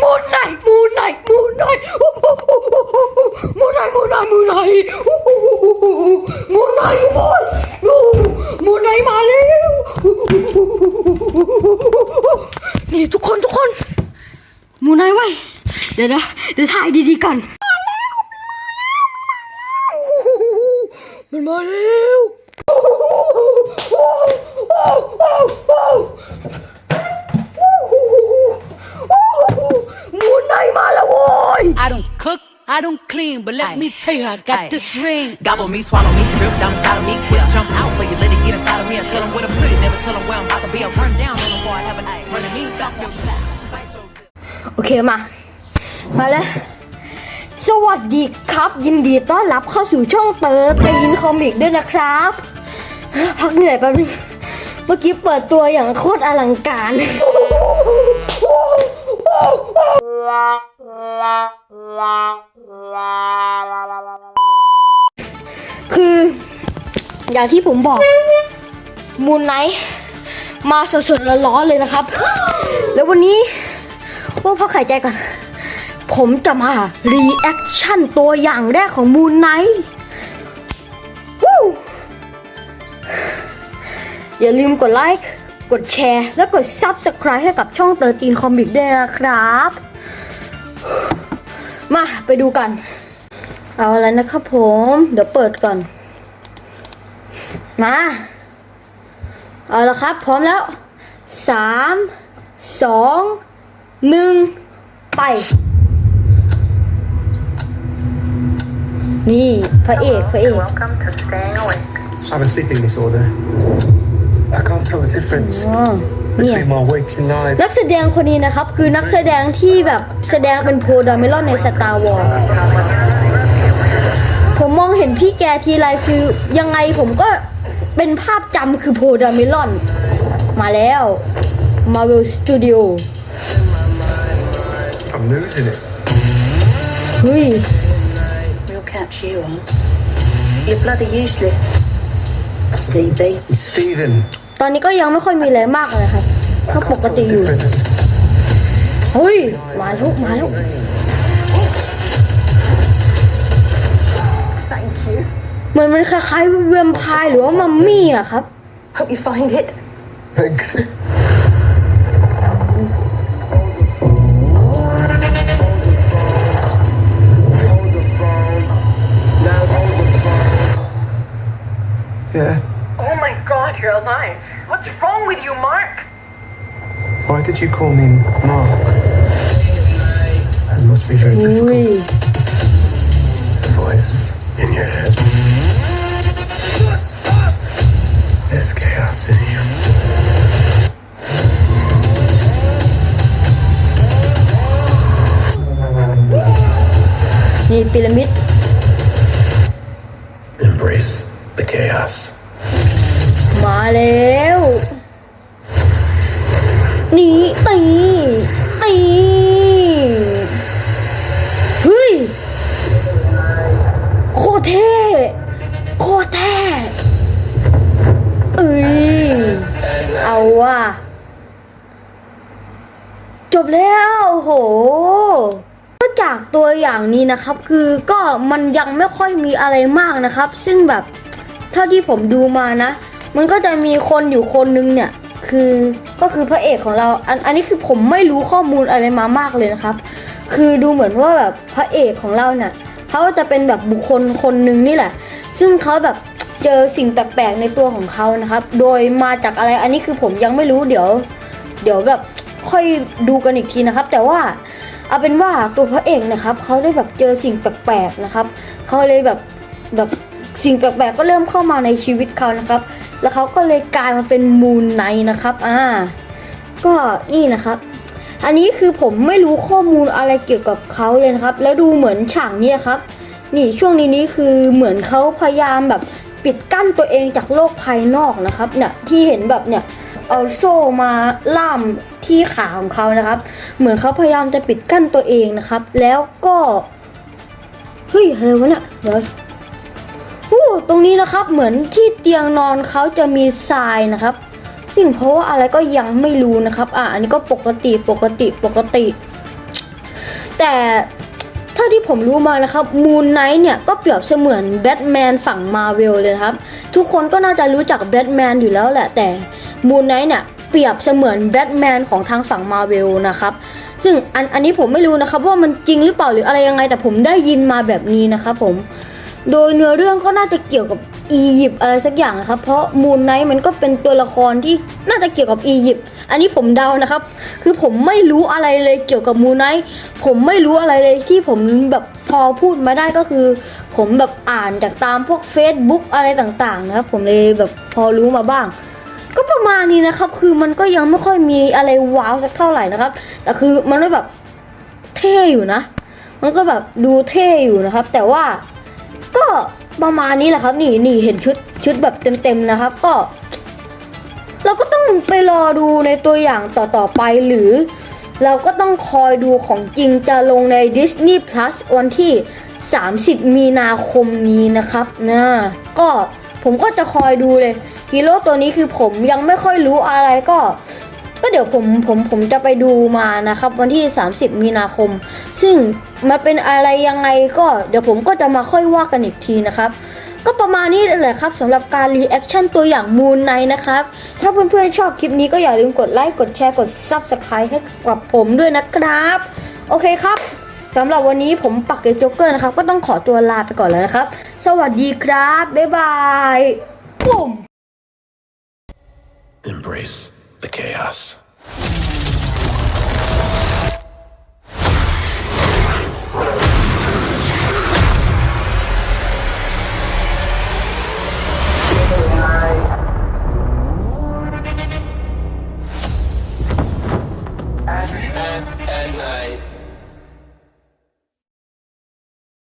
มูนไหนมูนไหนมูนไหนมูนไหนมูนไหนมูนไหนมูนไหนโอ้ยมูนไหนมาแล้วนี่ทุกคนทุกคนมูนไหนไว้เดี๋ยวนะเดี๋ยวถ่ายดีๆกันมันมาแล้วมูน I don't clean, but let me tell you, I got Aye. this ring. Gobble me, swallow me, drip down inside of me, quick jump out for you, let it get inside of me. I tell them where to put it, never tell them where I'm about to be. I run down on them boy, I have a night. Running me, talk your shit. Fight your good. โอเคมา มาแล้ว สวัสดีครับ ยินดีต้อนรับเข้าสู่ช่องเตอร์ตีนคอมิกด้วยนะครับพักเหนื่อยแป๊บนึงเมื่อกี้เปิดตัวอย่างโคตรอลังการ คือ อย่างที่ผมบอกมูนไนท์มาสดๆร้อนๆเลยนะครับ แล้ววันนี้ว่าพักหายใจก่อน ผมจะมารีแอคชั่นตัวอย่างแรกของมูนไนท์อย่าลืมกดไลค์ กดแชร์ และกด Subscribe ให้กับช่องเตอร์ตีนคอมิกด้วยนะครับ มาไปดูกัน เอาแล้วนะครับผม เดี๋ยวเปิดก่อน มา เอาละครับ พร้อมแล้วสามสองหนึ่งไป นี่พระเอกพระเอก Welcome to staying awake. I have a sleeping disorder. I can't tell the difference อ๋อ เนี่ย between my waking life นักแสดงคนนี้นะครับ คือนักแสดงที่แบบแสดงเป็นโพดาเมลอนในสตาร์วอลผมมองเห็นพี่แกทีไรคือยังไงผมก็เป็นภาพจำคือโพดาเมลอน มาแล้ว Marvel Studio I'm losing it เฮ้ย We'll catch you on. You're bloody useless. Stevie. Stephen ตอนนี้ก็ยังไม่ค่อยมีอะไรมากเลยครับก็ป can't ก tell ติ the อยู่ difference เฮ้ยมาแล้วมาแล้ว Thank you. เหมือนมันคล้ายๆแวมไพร์หรือว่ามัมมี่อะครับ Hope you find it. thanks เ Yeah Oh my God, you're alive. What's wrong with you, Mark? Why did you call me Mark? That must be very difficult. Oui. The voice in your head. There's chaos in you. Need pyramid. Embrace the chaos. มาแล้ว นี่ตีตีเฮ้ย โคตรเท่โคตรเท่เอ้ย เอาว่ะ จบแล้วโอ้โหก็จากตัวอย่างนี้นะครับคือก็มันยังไม่ค่อยมีอะไรมากนะครับ ซึ่งแบบเท่าที่ผมดูมานะ มันก็จะมีคนอยู่คนนึงเนี่ย คือก็คือพระเอกของเรา อันอันนี้คือผมไม่รู้ข้อมูลอะไรมามากเลยนะครับ คือดูเหมือนว่าแบบพระเอกของเราเนี่ยเขาจะเป็นแบบบุคคลคนหนึ่งนี่แหละ ซึ่งเขาแบบเจอสิ่งแปลกๆในตัวของเขานะครับ โดยมาจากอะไรอันนี้คือผมยังไม่รู้เดี๋ยว เดี๋ยวแบบค่อยดูกันอีกทีนะครับ แต่ว่าเอาเป็นว่าตัวพระเอกนะครับเขาได้แบบเจอสิ่งแปลกๆนะครับเขาเลยแบบแบบสิ่งแปลกๆก็เริ่มเข้ามาในชีวิตเขานะครับ แล้วเขาก็เลยกลายมาเป็นมูนไนนะครับอ่าก็นี่นะครับ อันนี้คือผมไม่รู้ข้อมูลอะไรเกี่ยวกับเขาเลยนะครับ แล้วดูเหมือนฉากนี้ครับ นี่ช่วงนี้นี้คือเหมือนเขาพยายามแบบปิดกั้นตัวเองจากโลกภายนอกนะครับเนี่ยที่เห็นแบบเนี่ยเอาโซ่มาล่ามที่ขาของเขานะครับ เหมือนเขาพยายามจะปิดกั้นตัวเองนะครับ แล้วก็เฮ้ยอะไรวะเนี่ยเดี๋ยว ตรงนี้นะครับเหมือนที่เตียงนอนเขาจะมีทรายนะครับ ซึ่งเพราะว่าอะไรก็ยังไม่รู้นะครับอะอันนี้ก็ปกติปกติปกติ แต่เท่าที่ผมรู้มานะครับมูนไนท์เนี่ยก็เปรียบเสมือนแบทแมนฝั่งมาเวลเลยครับ ทุกคนก็น่าจะรู้จักแบทแมนอยู่แล้วแหละแต่มูนไนท์เนี่ยเปรียบเสมือนแบทแมนของทางฝั่งมาเวลนะครับซึ่งอันอันนี้ผมไม่รู้นะครับว่ามันจริงหรือเปล่าหรืออะไรยังไงแต่ผมได้ยินมาแบบนี้นะครับผม โดยเนื้อเรื่องก็น่าจะเกี่ยวกับอียิปต์อะไรสักอย่างนะครับ เพราะมูนไนท์มันก็เป็นตัวละครที่น่าจะเกี่ยวกับอียิปต์อันนี้ผมเดานะครับ คือผมไม่รู้อะไรเลยเกี่ยวกับมูนไนท์ผมไม่รู้อะไรเลยที่ผมแบบพอพูดมาได้ก็คือ ผมแบบอ่านจากตามพวก Facebook อะไรต่างๆ นะครับ ผมเลยแบบพอรู้มาบ้าง ก็ประมาณนี้นะครับ คือมันก็ยังไม่ค่อยมีอะไรว้าวสักเท่าไหร่นะครับ แต่คือมันก็แบบเท่อยู่นะ มันก็แบบดูเท่อยู่นะครับ แต่ว่า ก็ประมาณนี้แหละครับ นี่นี่เห็นชุดชุดแบบเต็มๆนะครับ ก็ เราก็ต้องไปรอดูในตัวอย่างต่อๆไปหรือ เราก็ต้องคอยดูของจริงจะลงใน Disney Plus วันที่ 30 มีนาคมนี้นะครับนะก็ผมก็จะคอยดูเลยฮีโร่ตัวนี้คือผมยังไม่ค่อยรู้อะไรก็ ก็เดี๋ยวผมผมผมจะไปดูมานะครับ วันที่ 30 มีนาคม ซึ่งมันเป็นอะไรยังไงก็เดี๋ยวผมก็จะมาค่อยว่ากันอีกทีนะครับ ก็ประมาณนี้แหละครับสำหรับการรีแอคชั่นตัวอย่างมูนไนนะครับ ถ้าเพื่อนๆชอบคลิปนี้ก็อย่าลืมกดไลค์กดแชร์กด Subscribe ให้กับผมด้วยนะครับ โอเคครับสำหรับวันนี้ผมปักเดอะโจ๊กเกอร์นะครับ ก็ต้องขอตัวลาไปก่อนแล้วนะครับ สวัสดีครับ บ๊ายบายปุ่ม Embrace the chaos.